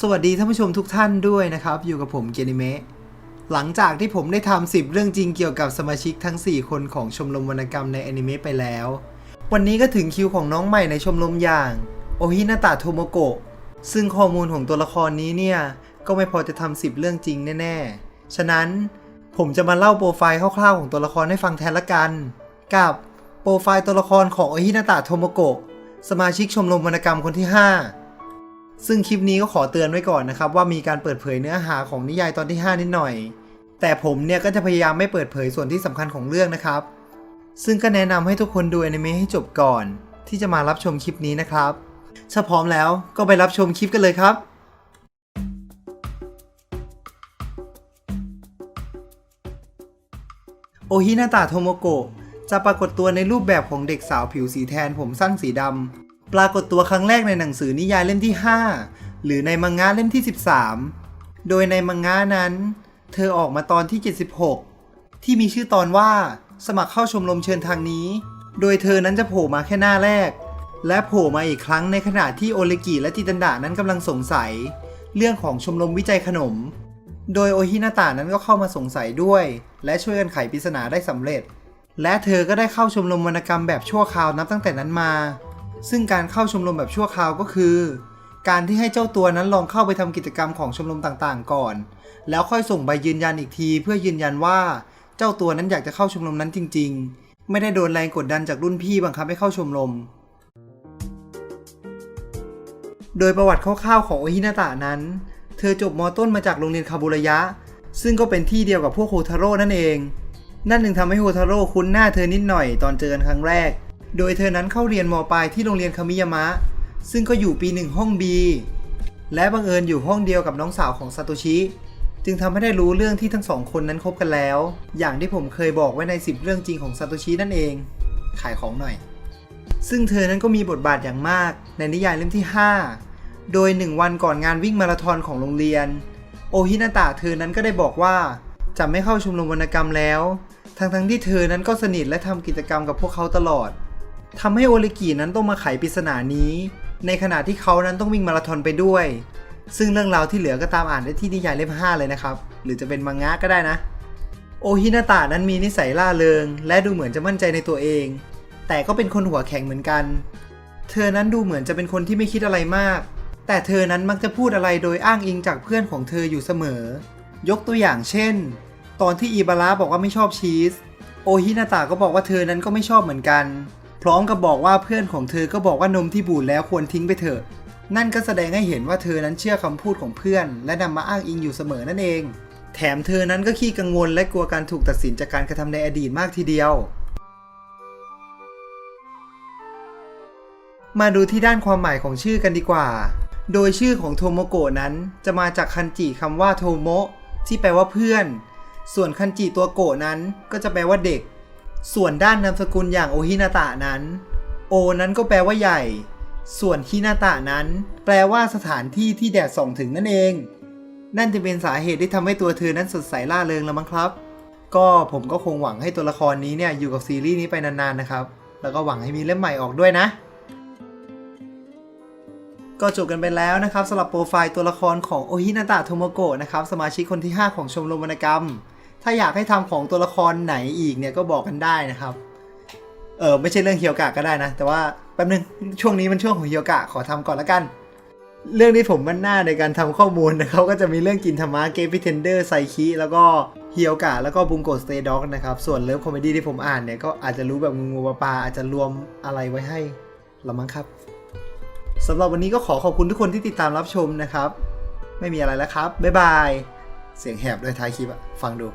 สวัสดีท่านผู้ชมทุกท่านด้วยนะครับ อยู่กับผมเกนิเมะหลังจากที่ผมได้ทำ10เรื่องจริงเกี่ยวกับสมาชิกทั้ง 4 คนของชมรมวรรณกรรมในอนิเมะไปแล้ว วันนี้ก็ถึงคิวของน้องใหม่ในชมรมอย่างโอฮินาตะโทโมโกะซึ่งข้อมูลของตัวละครนี้เนี่ย ก็ไม่พอจะทำ10เรื่องจริงแน่ ๆ ฉะนั้นผมจะมาเล่าโปรไฟล์คร่าวๆของตัวละครให้ฟังแทนละกัน กับโปรไฟล์ตัวละครของโอฮินาตะโทโมโกะสมาชิกชมรมวรรณกรรมคนที่ 5 ซึ่งคลิปนี้ก็ขอเตือนไว้ก่อนนะครับว่ามีการเปิดเผยเนื้อหาของนิยายตอนที่ 5 นิดหน่อย แต่ผมเนี่ยก็จะพยายามไม่เปิดเผยส่วนที่สำคัญของเรื่องนะครับ ซึ่งก็แนะนำให้ทุกคนดูอนิเมะให้จบก่อน ที่จะมารับชมคลิปนี้นะครับถ้าพร้อมแล้วก็ไปรับชมคลิปกันเลยครับโอฮินาตะโทโมโกะจะปรากฏตัวในรูปแบบของเด็กสาวผิวสีแทนผมสั้นสีดำ ปรากฏตัวครั้งแรกในหนังสือนิยายเล่มที่ 5 หรือในมังงะเล่มที่ 13 โดยในมังงะนั้น เธอออกมาตอนที่ 76 ที่มีชื่อตอนว่า สมัครเข้าชมรมเชิญทางนี้ โดยเธอนั้นจะโผล่มาแค่หน้าแรก และโผล่มาอีกครั้งในขณะที่โอเลกิและจิตันดานั้นกำลังสงสัย เรื่องของชมรมวิจัยขนม โดยโอฮินาตะนั้นก็เข้ามาสงสัยด้วย และช่วยกันไขปริศนาได้สำเร็จ และเธอก็ได้เข้าชมรมวรรณกรรมแบบชั่วคราวนับตั้งแต่นั้นมา ซึ่งการเข้าชมรมแบบชั่วคราวก็คือ การที่ให้เจ้าตัวนั้นลองเข้าไปทำกิจกรรมของชมรมต่างๆ ก่อน แล้วค่อยส่งใบยืนยันอีกที เพื่อยืนยันว่าเจ้าตัวนั้นอยากจะเข้าชมรมนั้นจริง ๆ ไม่ได้โดนแรงกดดันจากรุ่นพี่บังคับให้เข้าชมรม โดยประวัติคร่าวๆของโอฮินาตะนั้น เธอจบมต้นมาจากโรงเรียนคาบุระยะ ซึ่งก็เป็นที่เดียวกับพวกโฮทาโร่นั่นเอง นั่นจึงทำให้โฮทาโร่คุ้นหน้าเธอนิดหน่อยตอนเจอกันครั้งแรก โดยเธอนั้นเข้าเรียนมปลายที่โรงเรียนคามิยามะ ซึ่งก็อยู่ปีหนึ่งห้อง B และบังเอิญอยู่ห้องเดียวกับน้องสาวของซาโตชิ จึงทำให้ได้รู้เรื่องที่ทั้งสองคนนั้นคบกันแล้ว อย่างที่ผมเคยบอกไว้ใน 10 เรื่องจริงของซาโตชินั่นเอง ขายของหน่อย ซึ่งเธอนั้นก็มีบทบาทอย่างมากในนิยายเล่มที่ 5 โดยหนึ่งวันก่อนงานวิ่งมาราธอนของโรงเรียน โอฮินาตะเธอนั้นก็ได้บอกว่าจะไม่เข้าชมรมวรรณกรรมแล้ว ทั้งๆที่เธอนั้นก็สนิทและทำกิจกรรมกับพวกเขาตลอด ทำให้โอลิกินั้นต้องมาไขปริศนานี้ ในขณะที่เขานั้นต้องวิ่งมาราธอนไปด้วย ซึ่งเรื่องราวที่เหลือก็ตามอ่านได้ที่นิยายเล่ม 5 เลยนะครับ หรือจะเป็นมังงะก็ได้นะ โอฮินาตะนั้นมีนิสัยล่าเริง และดูเหมือนจะมั่นใจในตัวเอง แต่ก็เป็นคนหัวแข็งเหมือนกัน เธอนั้นดูเหมือนจะเป็นคนที่ไม่คิดอะไรมาก แต่เธอนั้นมักจะพูดอะไรโดยอ้างอิงจากเพื่อนของเธออยู่เสมอ ยกตัวอย่างเช่น ตอนที่อิบาระบอกว่าไม่ชอบชีส โอฮินาตะก็บอกว่าเธอนั้นก็ไม่ชอบเหมือนกัน พร้อมกับบอกว่าเพื่อนของเธอก็บอกว่านมที่บูดแล้วควรทิ้งไปเถอะ นั่นก็แสดงให้เห็นว่าเธอนั้นเชื่อคำพูดของเพื่อน และนำมาอ้างอิงอยู่เสมอนั่นเอง แถมเธอนั้นก็ขี้กังวลและกลัวการถูกตัดสินจากการกระทำในอดีตมากทีเดียว มาดูที่ด้านความหมายของชื่อกันดีกว่า โดยชื่อของโทโมโกะนั้นจะมาจากคันจิคำว่าโทโมะที่แปลว่าเพื่อน ส่วนคันจิตัวโกะนั้นก็จะแปลว่าเด็ก ส่วนด้านนามสกุลอย่างโอฮินาตะนั้น โอนั้นก็แปลว่าใหญ่ ส่วนฮินาตะนั้น แปลว่าสถานที่ที่แดดส่องถึงนั่นเอง นั่นจะเป็นสาเหตุที่ทำให้ตัวเธอนั้นสดใสล่าเริงแล้วมั้งครับ ก็ผมก็คงหวังให้ตัวละครนี้เนี่ยอยู่กับซีรีส์นี้ไปนานๆนะครับ แล้วก็หวังให้มีเล่มใหม่ออกด้วยนะก็จบกันไปแล้วนะครับสำหรับโปรไฟล์ตัวละครของโอฮินาตะโทโมโกะนะครับสมาชิกคนที่ 5 ของชมรมวรรณกรรม ถ้าอยากให้ทำของตัวละครไหนอีกเนี่ยก็บอกกันได้นะครับ เออไม่ใช่เรื่องเฮียวกะก็ได้นะ แต่ว่าแป๊บนึงช่วงนี้มันช่วงของเฮียวกะขอทำก่อนละกัน เรื่องที่ผมมันหน้าในการทำข้อมูลนะครับก็จะมีเรื่องกินธรรมะเกมพิเทนเดอร์ไซคิแล้วก็เฮียวกะแล้วก็บุงโกสเตด็อกนะครับส่วนเลิฟคอมเมดี้ที่ผมอ่านเนี่ยก็อาจจะรู้แบบงูปลาอาจจะรวมอะไรไว้ให้ละมั้งครับสำหรับวันนี้ก็ขอขอบคุณทุกคนที่ติดตามรับชมนะครับ ไม่มีอะไรแล้วครับ บ๊ายบาย เสียงแหบเลยท้ายคลิปอะฟังดู